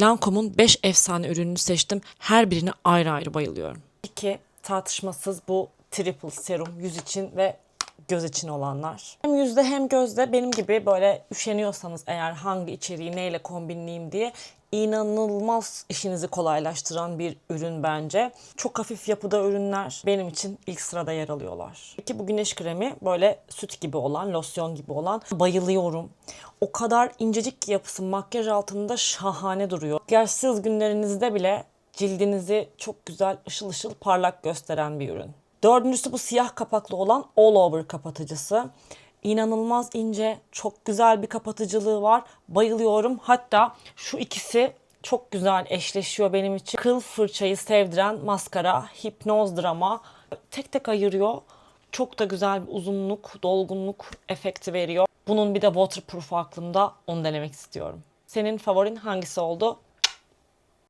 Lancome'un 5 efsane ürününü seçtim. Her birine ayrı ayrı bayılıyorum. İki tartışmasız bu triple serum yüz için ve göz için olanlar. Hem yüzde hem gözde benim gibi böyle üşeniyorsanız eğer hangi içeriği neyle kombinleyeyim diye inanılmaz işinizi kolaylaştıran bir ürün bence. Çok hafif yapıda ürünler benim için ilk sırada yer alıyorlar. Peki bu güneş kremi böyle süt gibi olan, losyon gibi olan bayılıyorum. O kadar incecik yapısı makyaj altında şahane duruyor. Makyajsız günlerinizde bile cildinizi çok güzel ışıl ışıl parlak gösteren bir ürün. Dördüncüsü bu siyah kapaklı olan All Over kapatıcısı. İnanılmaz ince, çok güzel bir kapatıcılığı var. Bayılıyorum. Hatta şu ikisi çok güzel eşleşiyor benim için. Kıl fırçayı sevdiren maskara, hipnoz drama. Tek tek ayırıyor. Çok da güzel bir uzunluk, dolgunluk efekti veriyor. Bunun bir de waterproof aklımda. Onu denemek istiyorum. Senin favorin hangisi oldu?